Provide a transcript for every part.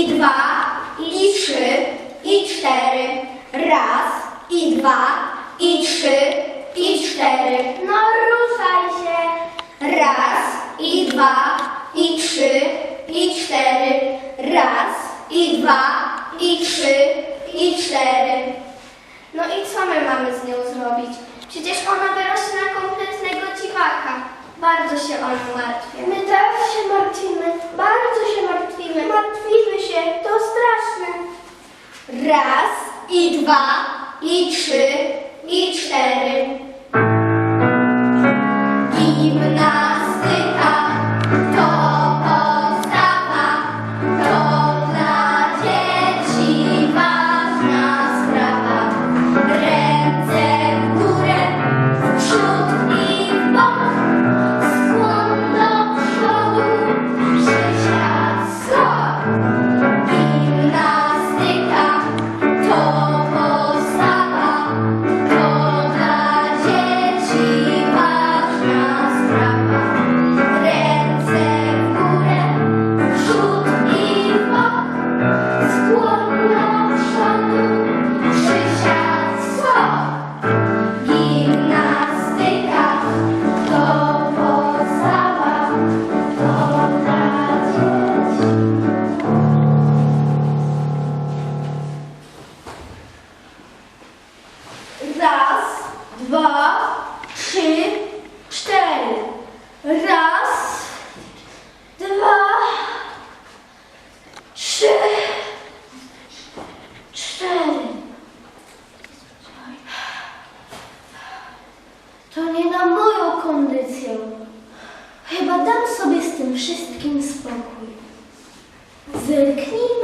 i dwa, i trzy, i cztery. Raz, i dwa, i trzy, i cztery. No ruszaj się. Raz, i dwa, i trzy, i cztery. Raz, i dwa, i trzy, i cztery. No i co my mamy z nią zrobić? Przecież ona wyrośnie na kompletnego dziwaka. Bardzo się o nią martwię. My też się martwimy. Bardzo się martwimy. Martwimy się. To straszne. Raz i dwa i trzy kondycję. Chyba dam sobie z tym wszystkim spokój. Zerknij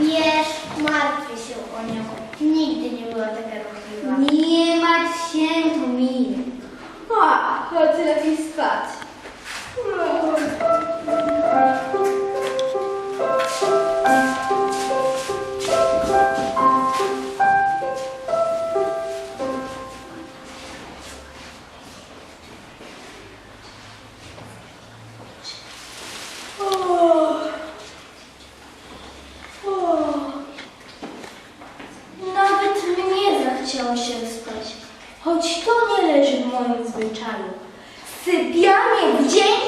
Wiesz, martwię się o nią. Nigdy nie była taka ruchliwa. Nie martw się, to mi. A, chodź lepiej spać. Nie leży w moim zwyczaju. Sypianie w dzień?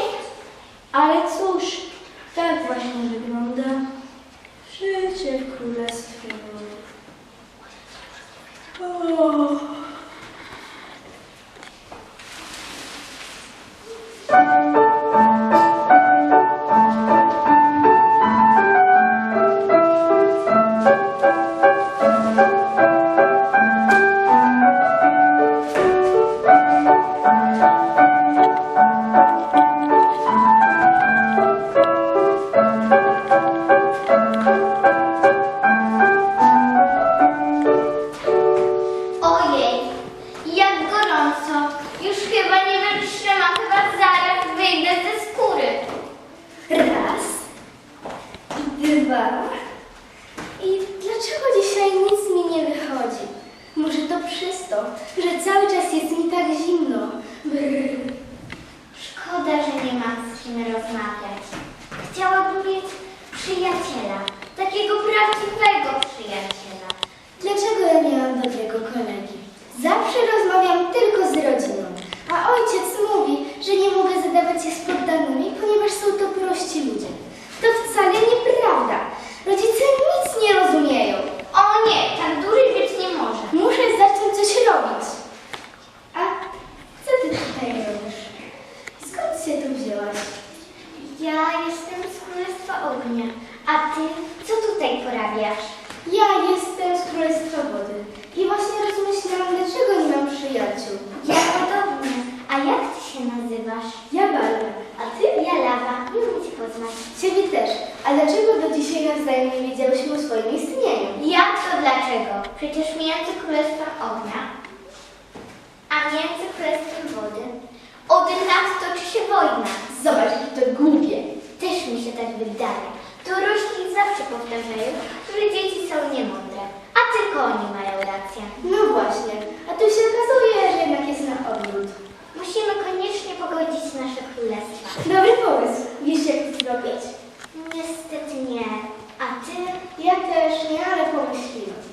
Ale cóż, tak właśnie wygląda życie w królestwie Bogów. O. nie wiedziałyśmy o swoim istnieniu? Jak to dlaczego? Przecież między Królestwem Ognia a między Królestwem Wody od lat toczy się wojna. Zobacz, jak to głupie. Też mi się tak wydaje. Dorośli zawsze powtarzają, że dzieci są niemądre, a tylko oni mają rację. No właśnie, a tu się okazuje, że jednak jest na odwrót. Musimy koniecznie pogodzić nasze królestwa. Dobry pomysł. Wiesz, jak to zrobić? Niestety nie. Ja też nie, ale pomyślimy.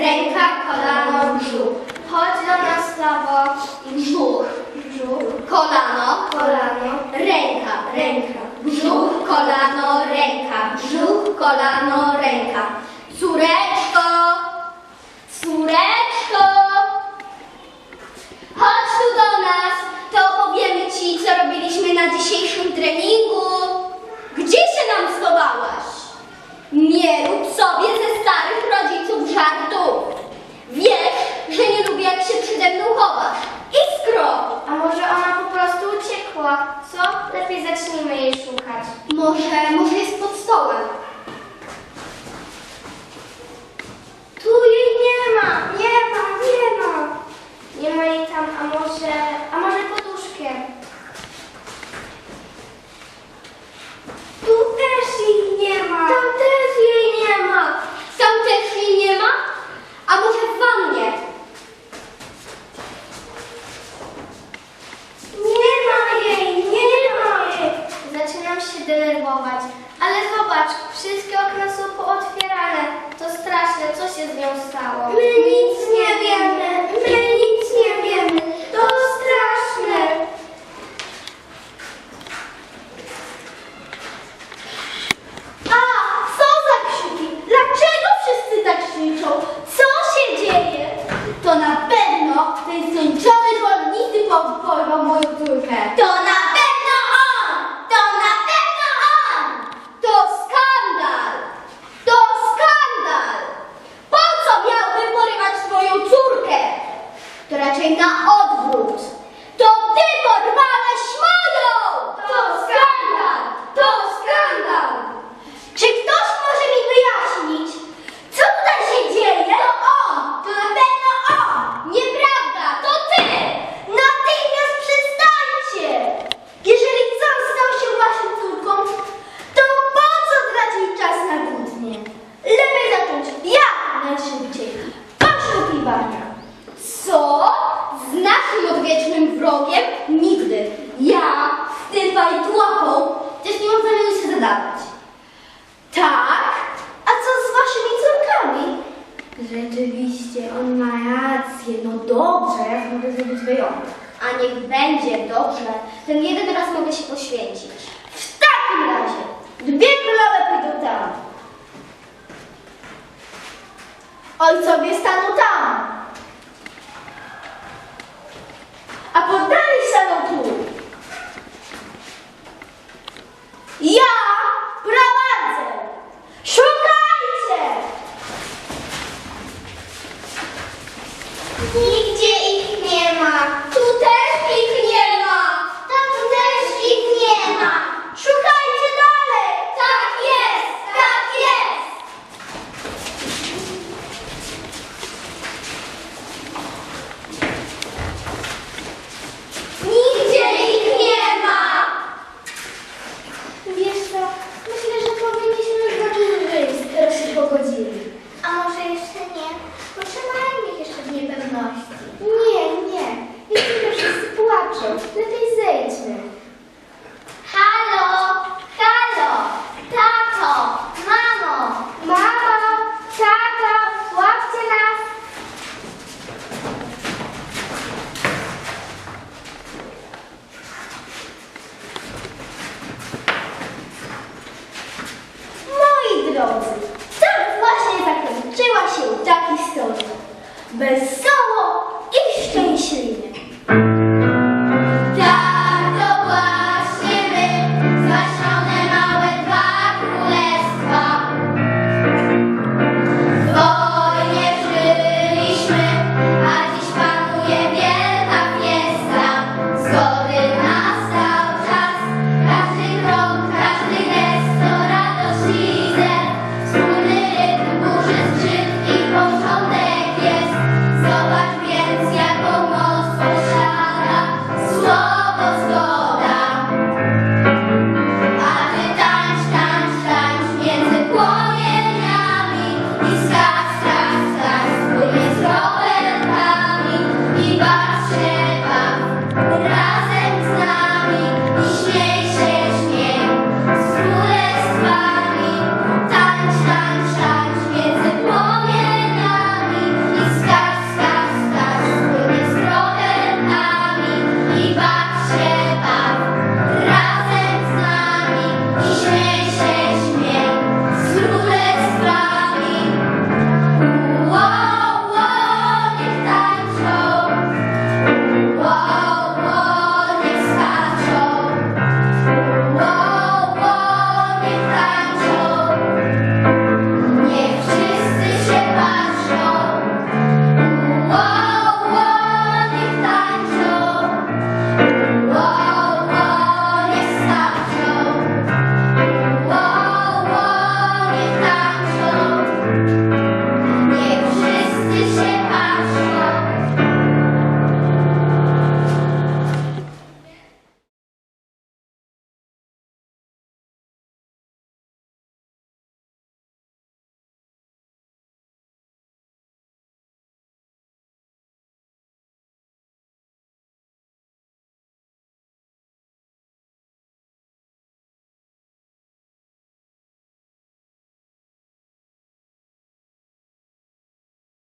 Ręka, kolano, brzuch. Chodź do nas prawo, brzuch, brzuch, kolano, kolano, ręka, ręka, brzuch, kolano, ręka, brzuch, kolano, ręka. Córeczko, córeczko, chodź tu do nas, to opowiemy Ci, co robiliśmy na dzisiejszym treningu. Gdzie się nam schowałaś? Nie rób sobie ze starych rodziców żartu. Wiesz, że nie lubię, jak się przede mną chowasz. Iskro! A może ona po prostu uciekła? Co? Lepiej zacznijmy jej szukać. Może, może jest pod stołem. vocês veem o Rzeczywiście, on ma rację. No dobrze, ja mogę zrobić wyjątek. A niech będzie dobrze. Ten jeden raz mogę się poświęcić. W takim razie dwie królowe pójdą tam. Ojcowie staną tam. A poddani staną tu. Ja prowadzę. Szukam. Nigdzie ich nie ma. Tu też nie